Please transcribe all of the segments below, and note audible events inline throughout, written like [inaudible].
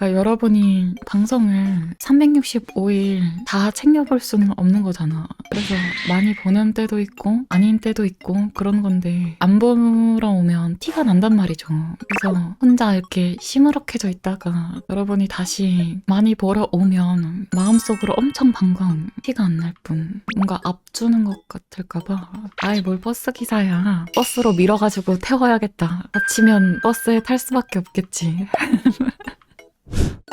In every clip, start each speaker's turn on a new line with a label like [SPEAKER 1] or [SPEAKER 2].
[SPEAKER 1] 그러니까 여러분이 방송을 365일 다 챙겨볼 수는 없는 거잖아. 그래서 많이 보는 때도 있고 아닌 때도 있고 그런 건데 안 보러 오면 티가 난단 말이죠. 그래서 혼자 이렇게 시무룩해져 있다가 여러분이 다시 많이 보러 오면 마음속으로 엄청 반가운 티가 안 날 뿐. 뭔가 앞주는 것 같을까봐. 아이 뭘 버스 기사야. 버스로 밀어가지고 태워야겠다. 다치면 버스에 탈 수밖에 없겠지. [laughs]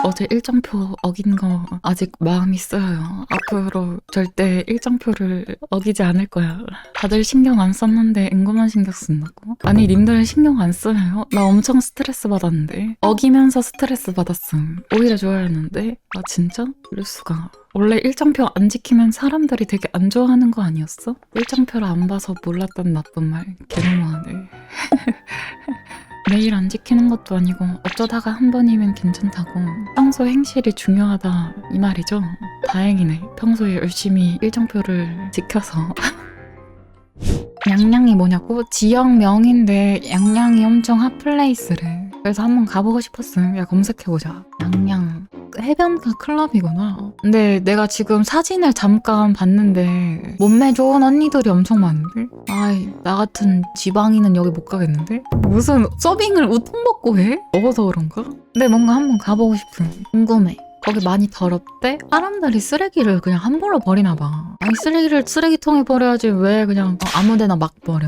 [SPEAKER 1] 어제 일정표 어긴 거 아직 마음이 쓰여요. 앞으로 절대 일정표를 어기지 않을 거야. 다들 신경 안 썼는데 앵고만 신경 쓴다고? 아니 님들 신경 안 써요? 나 엄청 스트레스 받았는데 어기면서 스트레스 받았음. 오히려 좋아했는데 아 진짜? 이럴 수가. 원래 일정표 안 지키면 사람들이 되게 안 좋아하는 거 아니었어? 일정표를 안 봐서 몰랐던 나쁜 말 개너무하네. [laughs] 매일 안 지키는 것도 아니고 어쩌다가 한 번이면 괜찮다고 평소 행실이 중요하다 이 말이죠. 다행이네. 평소에 열심히 일정표를 지켜서. [laughs] 양양이 뭐냐고? 지역명인데 양양이 엄청 핫플레이스래. 그래서 한번 가보고 싶었음. 야 검색해보자. 양양. 해변가 클럽이구나. 근데 내가 지금 사진을 잠깐 봤는데 몸매 좋은 언니들이 엄청 많은데? 아이 나 같은 지방인은 여기 못 가겠는데? 무슨 서빙을 우통 먹고 해? 먹어서 그런가? 근데 뭔가 한번 가보고 싶은 궁금해. 거기 많이 더럽대? 사람들이 쓰레기를 그냥 함부로 버리나 봐. 아니 쓰레기를 쓰레기통에 버려야지 왜 그냥 어, 아무데나 막 버려.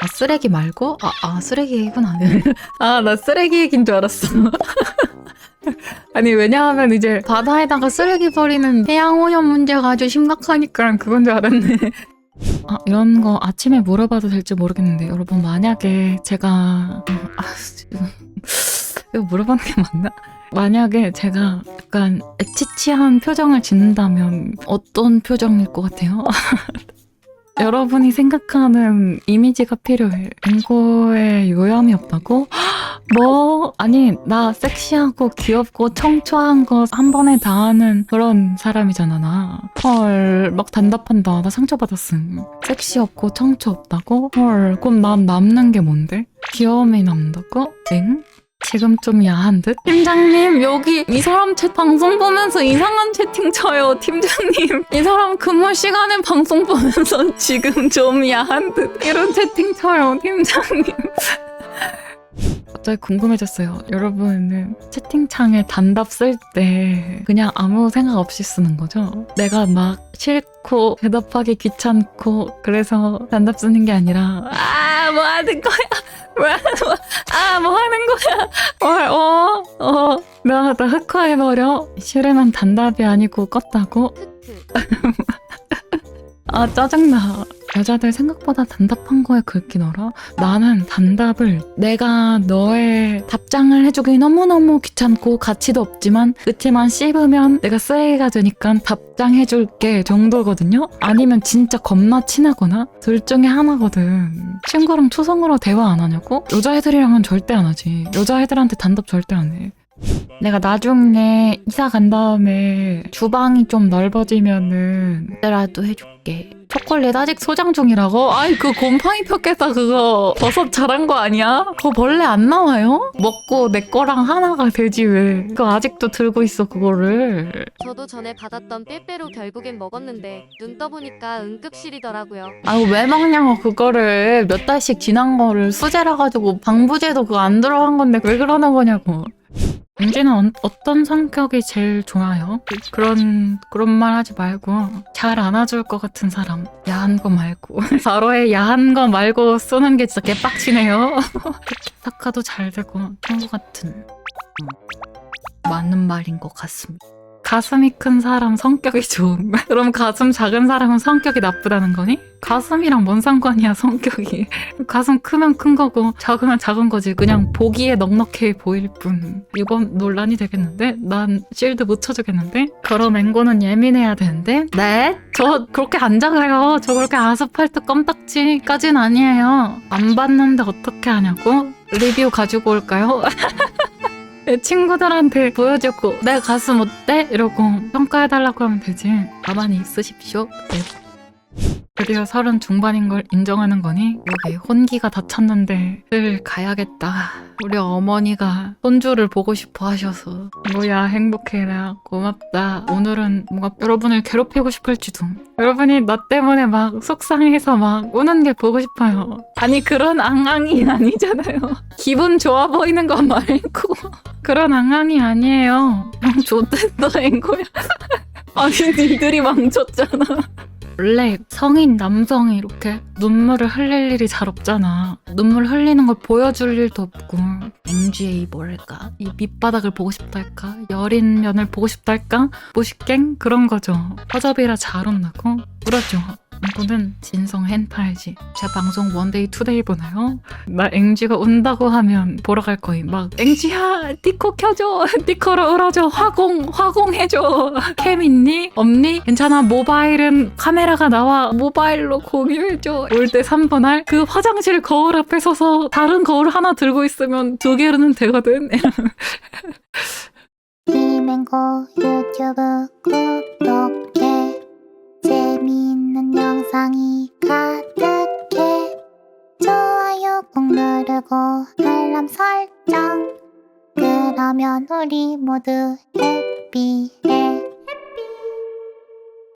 [SPEAKER 1] 아 쓰레기 말고? 아, 아 쓰레기 얘기구나. [laughs] 아 나 쓰레기 얘기인 줄 알았어. [laughs] 아니 왜냐하면 이제 바다에다가 쓰레기 버리는 해양 오염 문제가 아주 심각하니까 그건 줄 알았네. [laughs] 아 이런 거 아침에 물어봐도 될지 모르겠는데 여러분 만약에 제가 아 이거 물어보는 게 맞나? 만약에 제가 약간 애치치한 표정을 짓는다면 어떤 표정일 것 같아요? [laughs] 여러분이 생각하는 이미지가 필요해. 앵고에 요염이 없다고? 뭐? 아니, 나 섹시하고 귀엽고 청초한 거 한 번에 다 하는 그런 사람이잖아, 나. 헐, 막 단답한다. 나 상처받았음. 섹시 없고 청초 없다고? 헐, 그럼 난 남는 게 뭔데? 귀여움이 남다고? 엥? 지금 좀 야한 듯? 팀장님, 여기 이 사람 채 방송 보면서 이상한 채팅 쳐요, 팀장님. 이 사람 근무 시간에 방송 보면서 지금 좀 야한 듯. 이런 채팅 쳐요, 팀장님. [laughs] 갑자기 궁금해졌어요. 여러분은 채팅창에 단답 쓸 때 그냥 아무 생각 없이 쓰는 거죠? 내가 막 싫고 대답하기 귀찮고 그래서 단답 쓰는 게 아니라 아, 뭐 하는 거야? [laughs] 뭐 하는 거야? 아, 뭐 하는 거야? 어, 어, 어. 나, 나 흑화해버려. 싫으면 단답이 아니고 껐다고? [laughs] 아, 짜증나. 여자들 생각보다 단답한 거에 긁기더라. 나는 단답을 내가 너의 답장을 해주기 너무너무 귀찮고 가치도 없지만 그치만 씹으면 내가 쓰레기가 되니까 답장해줄게 정도거든요. 아니면 진짜 겁나 친하거나 둘 중에 하나거든. 친구랑 초성으로 대화 안 하냐고? 여자애들이랑은 절대 안 하지. 여자애들한테 단답 절대 안 해. 내가 나중에 이사 간 다음에 주방이 좀 넓어지면은 내라도 해줄게. 초콜릿 아직 소장 중이라고? 아이 그 곰팡이 폈겠다 그거 버섯 자란 거 아니야? 그거 벌레 안 나와요? 먹고 내 거랑 하나가 되지 왜? 그거 아직도 들고 있어 그거를.
[SPEAKER 2] 저도 전에 받았던 빼빼로 결국엔 먹었는데 눈 떠보니까 응급실이더라고요.
[SPEAKER 1] 아유 왜 먹냐고 그거를 몇 달씩 지난 거를 수제라 가지고 방부제도 그거 안 들어간 건데 왜 그러는 거냐고. 은지는 어, 떤 성격이 제일 좋아요? 그런 그런 말 하지 말고 잘 안아줄 것 같은 사람 야한 거 말고. [laughs] 바로의 야한 거 말고 쏘는 게 진짜 개빡치네요. [laughs] 사카도 잘 되고 친구 같은. 음, 맞는 말인 것 같습니다 가슴이 큰 사람 성격이 좋은 [laughs] 그럼 가슴 작은 사람은 성격이 나쁘다는 거니? 가슴이랑 뭔 상관이야 성격이 [laughs] 가슴 크면 큰 거고 작으면 작은 거지 그냥 보기에 넉넉해 보일 뿐 이건 논란이 되겠는데? 난 실드 못 쳐주겠는데? 그럼 앵고는 예민해야 되는데? 네? 저 그렇게 안 작아요 저 그렇게 아스팔트 껌딱지까진 아니에요 안 봤는데 어떻게 하냐고? 리뷰 가지고 올까요? [laughs] 내 친구들한테 보여주고 내 가슴 어때? 이러고 평가해달라고 하면 되지 가만히 있으십시오 네. 드디어 서른 중반인 걸 인정하는 거니? 여기 혼기가 다 찼는데 슬 가야겠다. 우리 어머니가 손주를 보고 싶어 하셔서 뭐야 행복해라 고맙다. 오늘은 뭔가 여러분을 괴롭히고 싶을지도. 여러분이 나 때문에 막 속상해서 막 우는 게 보고 싶어요. 아니 그런 앙앙이 [laughs] 아니잖아요. 기분 좋아 보이는 거 말고 그런 앙앙이 아니에요. 형 좋댔다 앵거야. [laughs] 아니 니들이 망쳤잖아. 원래 성인 남성이 이렇게 눈물을 흘릴 일이 잘 없잖아. 눈물 흘리는 걸 보여줄 일도 없고 앵쥐의 뭐랄까 이 밑바닥을 보고 싶다 할까 여린 면을 보고 싶다 할까 무식갱 그런 거죠. 허접이라 잘 혼나고 그러죠. 이거는 진성 hen타이지. 제 방송 원데이 투데이 보나요? 나 앵쥐가 운다고 하면 보러 갈 거임. 막 앵쥐야 디코 켜줘. [laughs] 디코로 울어줘. 화공 화공해줘. [laughs] 캠 있니? 없니? 괜찮아. 모바일은 카메라가 나와. 모바일로 공유해줘. 올 때 3분 할 그 화장실 거울 앞에 서서 다른 거울 하나 들고 있으면 두 개로는 되거든. [laughs]
[SPEAKER 3] 비맹고 유튜브 구독해 영상이 가득해. 좋아요 꾹 누르고 알람 설정. 그러면 우리 모두 해피해